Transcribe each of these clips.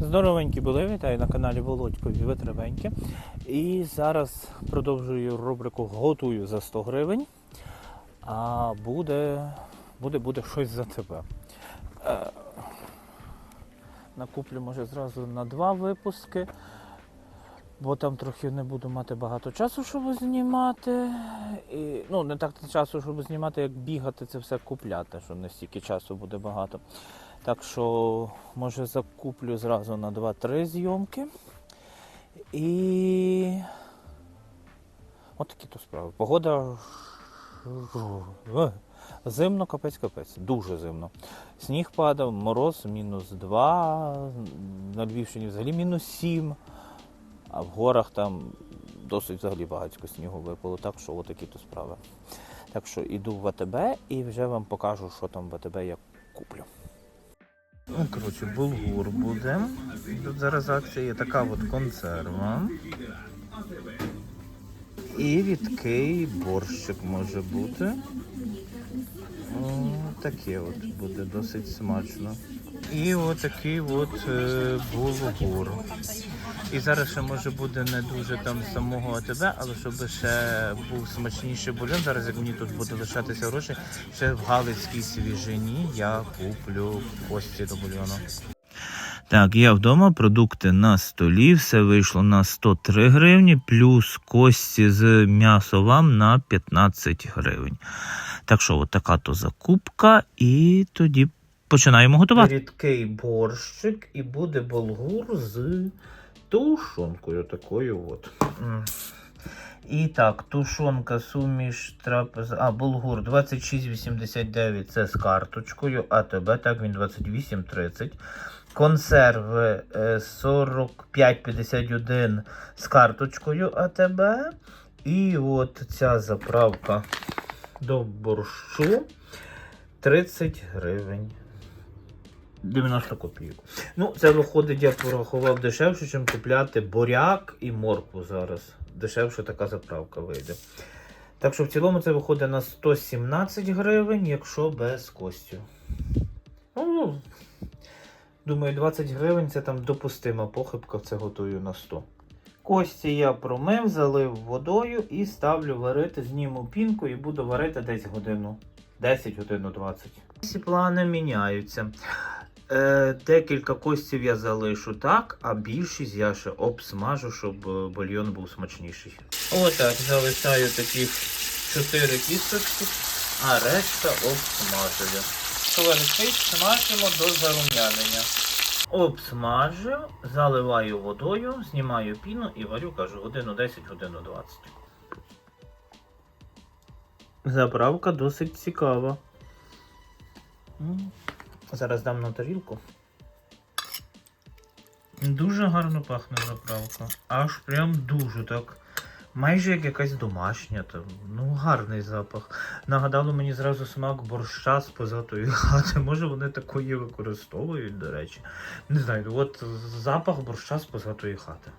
Здоровенькі були, вітаю на каналі Володькові Витривеньки. І зараз продовжую рубрику Готую за 100 гривень. А буде, буде, буде щось за тебе. Е, накуплю, може, зразу на два випуски, бо там трохи не буду мати багато часу, щоб знімати. І, ну, не так часу, щоб знімати, як бігати, це все купляти, що не стільки часу буде багато. Так що, може, закуплю зразу на 2-3 зйомки. І. От такі то справи. Погода зимно, капець капець. Дуже зимно. Сніг падав, мороз мінус 2, на Львівщині взагалі мінус 7, а в горах там досить взагалі багатько снігу випало. Так що отакі то справи. Так що іду в АТБ і вже вам покажу, що там в АТБ я куплю. Ну, коротше, булгур буде. Тут зараз акція є така от консерва. І відкий борщик може бути. О, таке от буде досить смачно. І отакий от е, булгур. І зараз ще може буде не дуже там самого АТБ, але щоб ще був смачніший бульон. Зараз як мені тут буде лишатися гроші, ще в Галицькій свіжині я куплю кості до бульйону. Так, я вдома, продукти на столі, все вийшло на 103 гривні, плюс кості з м'ясо вам на 15 гривень. Так що, от така то закупка, і тоді починаємо готувати. Рідкий борщик і буде болгур з тушонкою такою от. І так, тушонка, суміш, трапез... А, булгур 26,89 це з карточкою, а тебе так він 28,30. Консерви е, 45,51 з карточкою АТБ. І от ця заправка до борщу 30 гривень. 90 копійок. Ну, це виходить, я порахував дешевше, ніж купляти буряк і моркву зараз. Дешевше така заправка вийде. Так що в цілому це виходить на 117 гривень, якщо без костю. Ну, думаю, 20 гривень це там допустима похибка, це готую на 100. Кості я промив, залив водою і ставлю варити, зніму пінку і буду варити десь годину. 10 годину 20. Всі плани міняються. Е, декілька костів я залишу так, а більшість я ще обсмажу, щоб е, бульйон був смачніший. Отак, залишаю таких 4 кісточки, а решта обсмажую. Товариші, смажимо до зарум'янення. Обсмажу, заливаю водою, знімаю піну і варю, кажу, годину 10, годину 20. Заправка досить цікава. Зараз дам на тарілку. Дуже гарно пахне заправка. Аж прям дуже так. Майже як якась домашня, там, ну гарний запах. Нагадало мені зразу смак борща з позатої хати. Може вони такої використовують, до речі. Не знаю, от запах борща з позатої хати.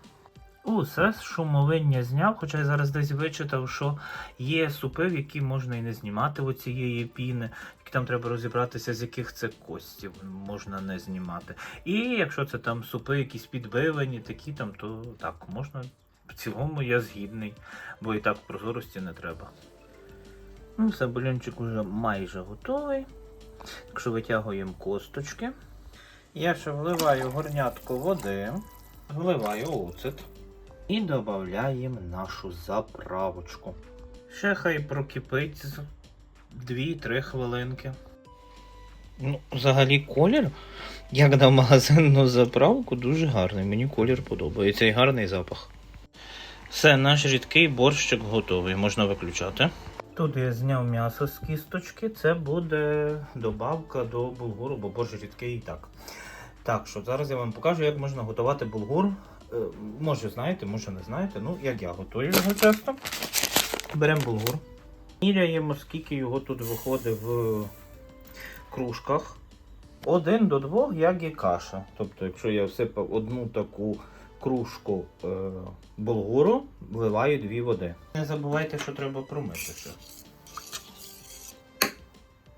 Усе шумовиння зняв, хоча я зараз десь вичитав, що є супи, в які можна і не знімати оцієї піни, там треба розібратися, з яких це костів можна не знімати. І якщо це там супи, якісь підбивані, такі там, то так, можна. В цілому я згідний, бо і так прозорості не треба. Ну, все, бульончик уже майже готовий. Так що витягуємо косточки. Я ще вливаю горнятку води, вливаю оцет. І додаємо нашу заправочку. Ще хай прокипить з 2-3 хвилинки. Ну, взагалі колір, як на магазинну заправку, дуже гарний. Мені колір подобається і гарний запах. Все, наш рідкий борщик готовий, можна виключати. Тут я зняв м'ясо з кісточки, це буде добавка до булгуру, бо борщ рідкий і так. Так що зараз я вам покажу, як можна готувати булгур. Е, Може знаєте, може не знаєте. Ну, як я готую його часто. Беремо булгур. Міряємо, скільки його тут виходить в кружках. Один до двох, як і каша. Тобто, якщо я всипав одну таку кружку е, булгуру, вливаю дві води. Не забувайте, що треба промити ще.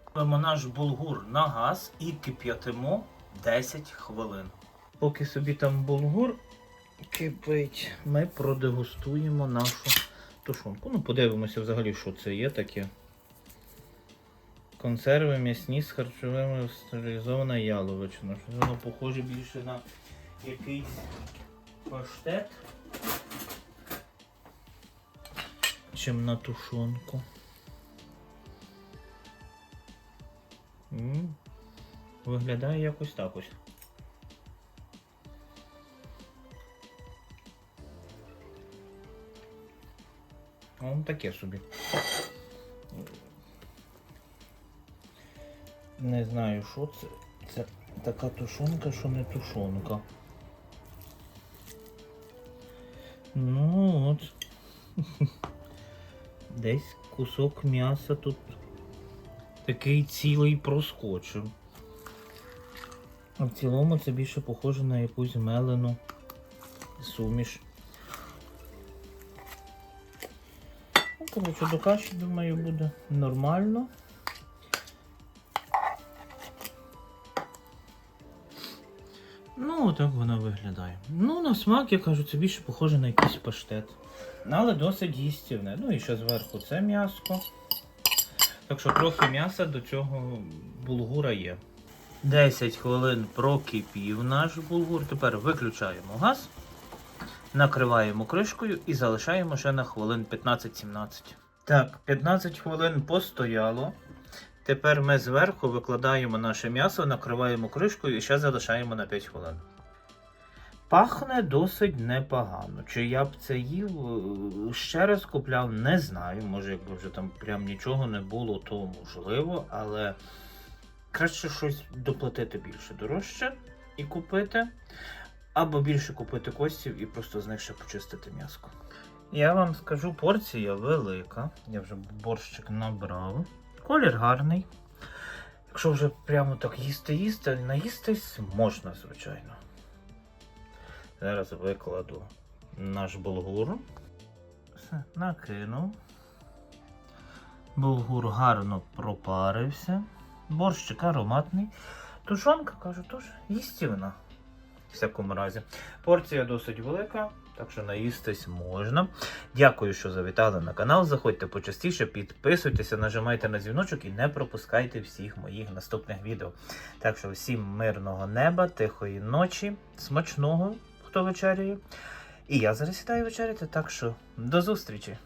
Ставимо наш булгур на газ і кип'ятимо 10 хвилин. поки собі там булгур кипить, ми продегустуємо нашу тушонку. Ну, подивимося взагалі, що це є таке. Консерви м'ясні з харчовими стерилізована яловичина. Щось Воно похоже більше на якийсь паштет, чим на тушонку. М, Виглядає якось так ось. Он таке собі. Не знаю, що це. Це така тушонка, що не тушонка. Ну от. Десь кусок м'яса тут такий цілий проскочив. А в цілому це більше похоже на якусь мелену суміш. Коротше, до каші, думаю, буде нормально. Ну, так вона виглядає. Ну, на смак, я кажу, це більше похоже на якийсь паштет. Але досить їстівне. Ну і ще зверху це м'яско. Так що трохи м'яса до цього булгура є. 10 хвилин прокипів наш булгур. Тепер виключаємо газ, накриваємо кришкою і залишаємо ще на хвилин 15-17. Так, 15 хвилин постояло. Тепер ми зверху викладаємо наше м'ясо, накриваємо кришкою і ще залишаємо на 5 хвилин. Пахне досить непогано. Чи я б це їв е, ще раз купляв, не знаю. Може, якби вже там прям нічого не було, то можливо, але краще щось доплатити більше дорожче і купити, або більше купити костів і просто з них ще почистити м'яско. Я вам скажу, порція велика. Я вже борщик набрав. Колір гарний. Якщо вже прямо так їсти їсти, наїстись можна, звичайно. Зараз викладу наш булгур. Все, накинув. Булгур гарно пропарився. Борщик ароматний. Тушонка, кажу, теж їстівна. В всякому разі. Порція досить велика, так що наїстись можна. Дякую, що завітали на канал. Заходьте почастіше, підписуйтеся, нажимайте на дзвіночок і не пропускайте всіх моїх наступних відео. Так що всім мирного неба, тихої ночі, смачного, хто вечеряє. І я зараз сідаю вечеряти, так що до зустрічі!